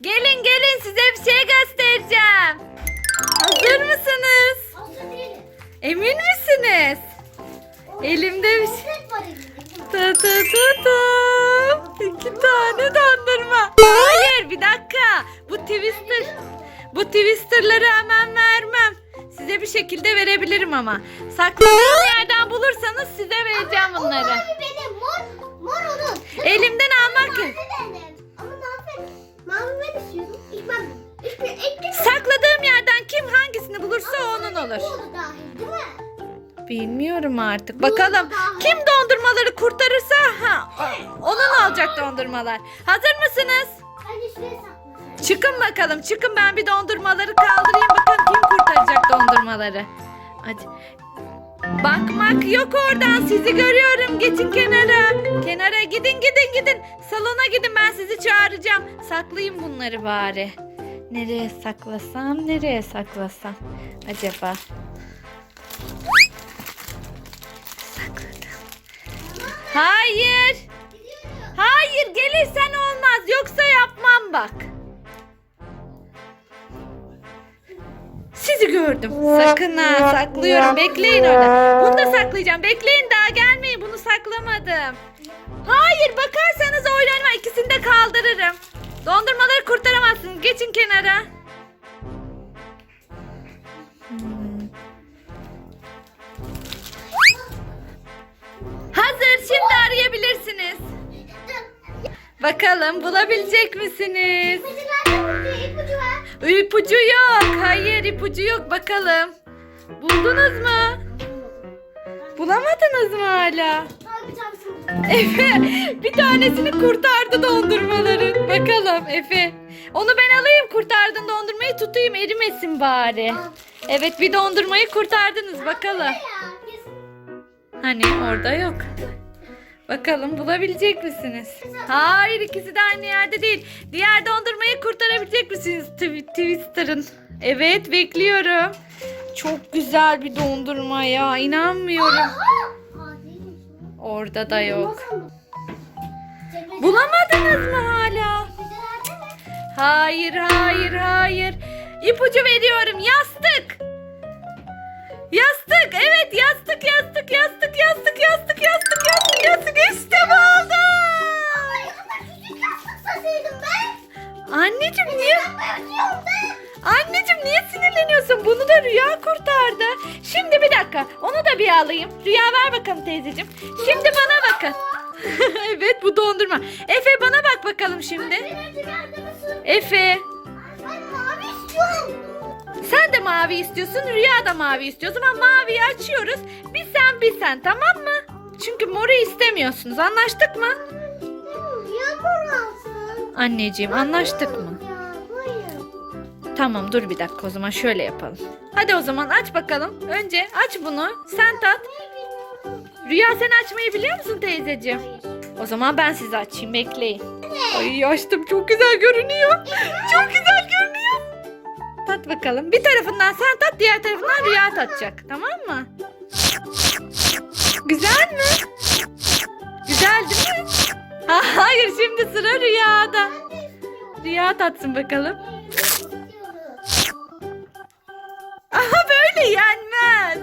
Gelin gelin size bir şey göstereceğim. Hazır mısınız? Hazır değilim. Emin misiniz? Elimde bir şey. Set var elimde. Ta ta ta ta. İki tane dondurma. Hayır bir dakika. Bu twister. Bu twisterları hemen vermem. Size bir şekilde verebilirim ama. Sakladığım yerden olur. Bu da dahil değil mi? Bilmiyorum artık. Bakalım kim dondurmaları kurtarırsa ha, onun alacak dondurmalar. Hazır mısınız? Hadi şuraya sakla. Çıkın bakalım. Çıkın ben bir dondurmaları kaldırayım. Bakın kim kurtaracak dondurmaları. Hadi. Bakmak yok oradan. Sizi görüyorum. Geçin kenara. Kenara gidin gidin gidin. Salona gidin ben sizi çağıracağım. Saklayayım bunları bari. Nereye saklasam? Nereye saklasam? Acaba? Sakladım. Hayır. Hayır gelirsen olmaz. Yoksa yapmam bak. Sizi gördüm. Sakın ha saklıyorum. Bekleyin orada. Bunu da saklayacağım. Bekleyin daha gelmeyin. Bunu saklamadım. Hayır bakarsanız oynanma. İkisini de kaldırırım. Dondurmaları kurtaramazsınız. Arayabilirsiniz. Bakalım bulabilecek misiniz? İpucu ipucu var. İpucu yok. Hayır ipucu yok. Bakalım. Buldunuz mu? Bulamadınız mı hala? Efe bir tanesini kurtardı dondurmaların. Bakalım Efe. Onu ben alayım kurtardın dondurmayı tutayım erimesin bari. Evet bir dondurmayı kurtardınız bakalım. Hani orada yok. Bakalım bulabilecek misiniz? Hayır ikisi de aynı yerde değil. Diğer dondurmayı kurtarabilecek misiniz Twi- Twister'ın? Evet bekliyorum. Çok güzel bir dondurma ya inanmıyorum. Orada da yok. Bulamadınız mı hala? Hayır hayır hayır. İpucu veriyorum yastık. Yastık evet yastık yastık yastık niye? Anneciğim niye sinirleniyorsun? Bunu da Rüya kurtardı. Şimdi bir dakika. Onu da bir alayım. Rüya ver bakalım teyzeciğim. Şimdi bana bakın. evet bu dondurma. Efe bana bak bakalım şimdi. Efe. Ben mavi istiyorum. Sen de mavi istiyorsun. Rüya da mavi istiyor. O zaman maviyi açıyoruz. Bir sen bir sen tamam mı? Çünkü moru istemiyorsunuz. Anlaştık mı? Yağmur alsın. Anneciğim anlaştık mı? Tamam dur bir dakika o zaman şöyle yapalım. Hadi o zaman aç bakalım. Önce aç bunu. Sen tat. Rüya sen açmayı biliyor musun teyzeciğim? O zaman ben size açayım bekleyin. Ay açtım çok güzel görünüyor. Çok güzel görünüyor. Tat bakalım. Bir tarafından sen tat diğer tarafından Rüya tatacak. Tamam mı? Güzel mi? Güzel değil mi? Ha, hayır şimdi sıra Rüya'da. Rüya tatsın bakalım. Yenmez.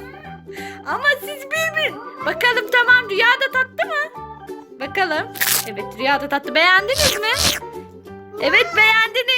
Ama siz bir bir. Bakalım tamam Rüya da tattı mı? Bakalım. Evet Rüya da tattı. Beğendiniz mi? Evet beğendiniz.